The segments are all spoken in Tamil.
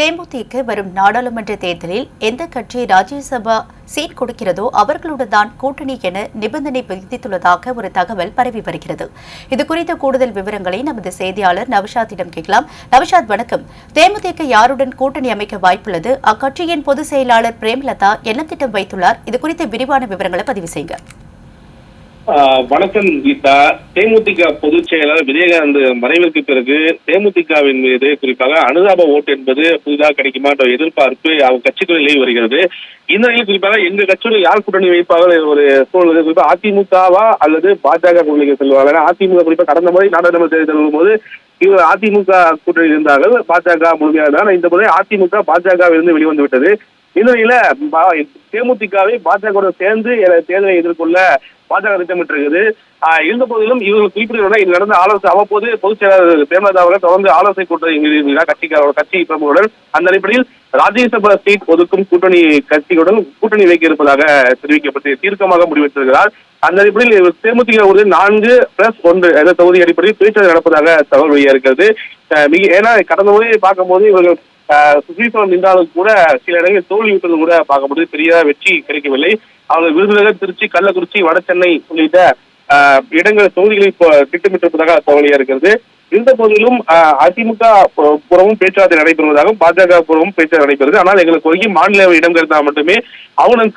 தேமுதிக வரும் நாடாளுமன்ற தேர்தலில் எந்த கட்சி ராஜ்யசபா சீட் கொடுக்கிறதோ அவர்களுடன் தான் கூட்டணி என நிபந்தனை விதித்துள்ளதாக ஒரு தகவல் பரவி வருகிறது. இது குறித்த கூடுதல் விவரங்களை நமது செய்தியாளர் நவஷாத்திடம் கேட்கலாம். நவஷாத் வணக்கம். தேமுதிக யாருடன் கூட்டணி அமைக்க வாய்ப்புள்ளது? அக்கட்சியின் பொதுச் செயலாளர் பிரேமலதா என்ன திட்டம் வைத்துள்ளார்? இது குறித்த விரிவான விவரங்களை பதிவு செய்யுங்க. வணக்கம் கீதா. தேமுதிக பொதுச் செயலாளர் விஜயகாந்த் மறைவிற்கு பிறகு தேமுதிகவின் மீது குறிப்பாக அனுதாப ஓட்டு என்பது புதிதாக கிடைக்குமா என்ற எதிர்பார்ப்பு அவங்க கட்சிக்குள் நிலவி வருகிறது. இந்த நிலையில் குறிப்பாக எங்க கட்சியில் யார் கூட்டணி வைப்பார்கள் ஒரு சூழ்நிலை குறிப்பாக அதிமுகவா அல்லது பாஜக கூட்டணிக்கு செல்வார்கள்? அதிமுக குறிப்பாக கடந்த முறை நாடாளுமன்ற தேர்தல் போது இவர் அதிமுக கூட்டணி இருந்தார்கள். பாஜக முழுமையாக இந்த முறை அதிமுக பாஜகவிலிருந்து வெளிவந்து விட்டது. இந்த நிலையில தேமுதிகவை பாஜக சேர்ந்து தேர்தலை எதிர்கொள்ள பாஜக திட்டமிட்டு இருக்குது இருந்த போதிலும் இவர்கள் குறிப்பிடுகிறதா இது நடந்த ஆலோசனை அவ்வப்போது பொதுச் செயலாளர் பிரேமலதா அவர்கள் தொடர்ந்து ஆலோசனை கூட்டம் கட்சிகளோட கட்சிக்காரோட கட்சி பிரமுகருடன். அந்த அடிப்படையில் ராஜ்யசபா சீட் ஒதுக்கும் கூட்டணி கட்சியுடன் கூட்டணி வைக்க இருப்பதாக தெரிவிக்கப்பட்டு தீர்க்கமாக முடிவெடுத்திருக்கிறார். அந்த அடிப்படையில் இவர் தேமுதிக ஒரு நான்கு பிளஸ் ஒன்று என்ற தொகுதி அடிப்படையில் பேச்சு நடப்பதாக தகவல் வெளியாக இருக்கிறது மிக ஏன்னா கடந்த முறையை பார்க்கும்போது இவர்கள் சுசீசனம் நின்றாலும் கூட சில இடங்களில் தோல்வி விட்டது கூட பார்க்கப்படுது பெரிய வெற்றி கிடைக்கவில்லை. அவங்க விருதுநகர் திருச்சி கள்ளக்குறிச்சி வட சென்னை உள்ளிட்ட இடங்கள் தொகுதிகளை இப்போ திட்டமிட்டிருப்பதாக தகவலியா இருக்கிறது. இந்த போதிலும் ஆஹ், அதிமுக புறமும் பேச்சுவார்த்தை நடைபெறுவதாகவும் பாஜக புறமும் பேச்சுவார்த்தை நடைபெறுது. ஆனால் எங்களுக்கு கோரிக்கை மாநில இடம் இருந்தால் மட்டுமே அவனும்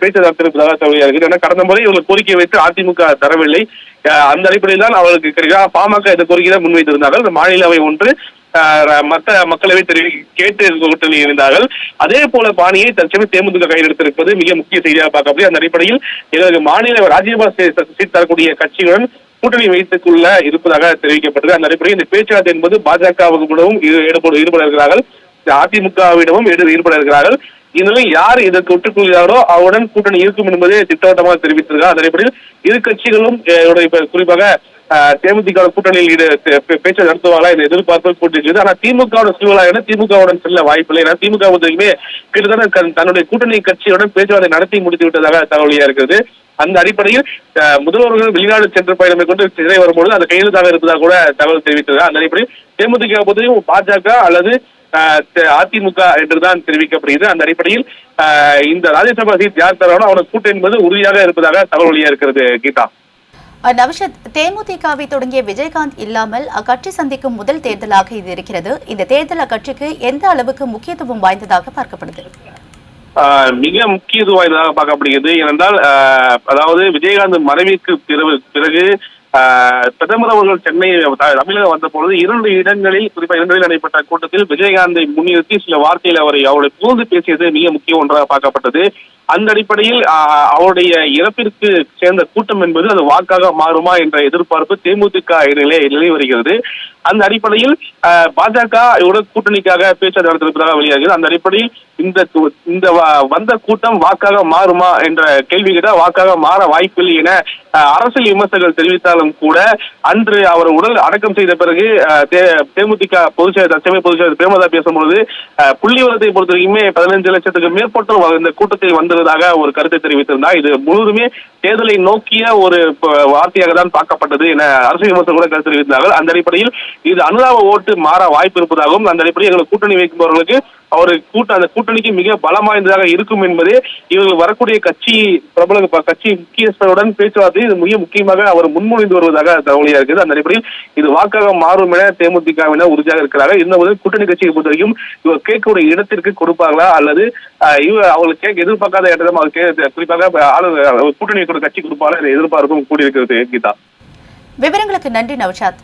பேச்சுவார்த்தை இருப்பதாக தகவலியா இருக்குது. ஏன்னா கடந்த முறை இவங்க கோரிக்கை வைத்து அதிமுக தரவில்லை. அந்த அடிப்படையில் தான் அவர்களுக்கு கிடைக்கிறார் பாமக இந்த கோரிக்கை தான் முன்வைத்திருந்தார்கள். மாநில மாநிலவை ஒன்று மற்ற மக்களவை தெரிவி கேட்டு கூட்டணி இருந்தார்கள். அதே போல பாணியை தற்சமயம் தேமுதிக கையில் எடுத்திருப்பது மிக முக்கிய செய்தியாக பார்க்கப்படும் அந்த அடிப்படையில் எங்களுக்கு மாநில ராஜ்யசபா சீட் தரக்கூடிய கட்சிகளுடன் கூட்டணி வைத்துக்குள்ள இருப்பதாக தெரிவிக்கப்பட்டது. அந்த அடிப்படையில் இந்த பேச்சுவார்த்தை என்பது பாஜகவுடனும் ஈடுபட ஈடுபட இருக்கிறார்கள். அதிமுகவிடமும் ஈடுபட இருக்கிறார்கள். இந்நிலையில் யார் இதற்கு ஒட்டுக்கொள்கிறாரோ அவருடன் கூட்டணி இருக்கும் என்பதை திட்டவட்டமாக தெரிவித்திருக்கிறார். அந்த அடிப்படையில் இரு கட்சிகளும் குறிப்பாக தேமுதிக கூட்டணியில் பேச்சு நடத்துவாங்களா இந்த எதிர்பார்ப்பு போட்டிருக்கிறது. ஆனா திமுகவோட சூழலா என திமுகவுடன் செல்ல வாய்ப்பில்லை ஏன்னா திமுக பொறுத்தவரைக்குமே கிட்டத்தட்ட தன்னுடைய கூட்டணி கட்சியுடன் பேச்சுவார்த்தை நடத்தி முடித்து விட்டதாக தகவலியா இருக்கிறது. அந்த அடிப்படையில் முதல்வர்கள் வெளிநாடு சென்று பயணம் கொண்டு சிறை வரும்பொழுது அந்த கையெழுத்தாக இருப்பதாக கூட தகவல் தெரிவித்தது. அந்த அடிப்படையில் தேமுதிக பொறுத்தவரைக்கும் பாஜக அல்லது அதிமுக என்றுதான் தெரிவிக்கப்படுகிறது. அந்த அடிப்படையில் இந்த ராஜ்யசபா சீட் யார் தரானோ அவனோட கூட்டு என்பது உறுதியாக இருப்பதாக தகவல் வழியா இருக்கிறது கீதா. நவஷத் தேமுதிகவை தொடங்கிய விஜயகாந்த் இல்லாமல் அக்கட்சி சந்திக்கும் முதல் தேர்தலாக இது இருக்கிறது. இந்த தேர்தல் அக்கட்சிக்கு எந்த அளவுக்கு முக்கியத்துவம் வாய்ந்ததாக பார்க்கப்படுது? ஆஹ் மிக முக்கியத்துவம் வாய்ந்ததாக பார்க்கப்படுகிறது. ஏனென்றால் அதாவது விஜயகாந்த் மறைவிற்கு பிறகு பிறகு ஆஹ் பிரதமர் அவர்கள் சென்னை தமிழகம் வந்த பொழுது இரண்டு இடங்களில் குறிப்பாக இரண்டு இடங்களில் நடைபெற்ற கூட்டத்தில் விஜயகாந்தை முன்னிறுத்தி சில வார்த்தையில் அவரை அவரை புகழ்ந்து பேசியது மிக முக்கிய ஒன்றாக பார்க்கப்பட்டது. அந்த அடிப்படையில் அவருடைய இறப்பிற்கு சேர்ந்த கூட்டம் என்பது அது வாக்காக மாறுமா என்ற எதிர்பார்ப்பு தேமுதிக நிலை நிலை வருகிறது. அந்த அடிப்படையில் பாஜக இவரோட கூட்டணிக்காக பேச்சு நடத்திருப்பதாக வெளியாகிறது. அந்த அடிப்படையில் இந்த இந்த வந்த கூட்டம் வாக்காக மாறுமா என்ற கேள்வி கேட்டா வாக்காக மாற வாய்ப்பில்லை என அரசியல் விமர்சகர்கள் தெரிவித்தாலும் கூட அன்று அவர் உடல் அடக்கம் செய்த பிறகு தேமுதிக பொதுச் செயலர் தற்சமய பொதுச் செயலர் பிரேமதா பேசும்பொழுது ஆஹ், புள்ளி விவரத்தை பொறுத்த வரைக்குமே பதினைந்து லட்சத்துக்கு மேற்பட்டோர் இந்த கூட்டத்தில் வந்து வந்ததாக ஒரு கருத்தை தெரிவித்திருந்தார் இது முழுவதுமே தேர்தலை நோக்கிய ஒரு வார்த்தையாக தான் பார்க்கப்பட்டது என அரசியல் விமர்சனம் கூட கருத்து தெரிவித்தார்கள் அந்த அடிப்படையில் இது அனுதாப ஓட்டு மாற வாய்ப்பு இருப்பதாகவும் அந்த அடிப்படையில் எங்களுக்கு கூட்டணி வைக்குபவர்களுக்கு அவர் கூட்ட அந்த கூட்டணிக்கு மிக பலம் வாய்ந்ததாக இருக்கும் என்பதே இவர்கள் வரக்கூடிய கட்சி பிரபல கட்சி முக்கியஸ்தருடன் பேச்சுவார்த்தை இது மிக முக்கியமாக அவர் முன்மொழிந்து வருவதாக தகவலியா இருக்குது. அந்த அடிப்படையில் இது வாக்காக மாறும் என தேமுதிகவினர் உறுதியாக இருக்கிறார்கள் இருந்தபோது கூட்டணி கட்சியை பொறுத்தவரைக்கும் இவர் கேட்கக்கூடிய இடத்திற்கு கொடுப்பார்களா அல்லது இவர் அவங்களுக்கு கேட்க எதிர்பார்க்காத இடத்துல அவர் குறிப்பாக ஆளு கூட்டணி கூட கட்சி கொடுப்பாங்களா எதிர்பார்ப்பும் கூடியிருக்கிறது கீதா. விவரங்களுக்கு நன்றி நவஷாத்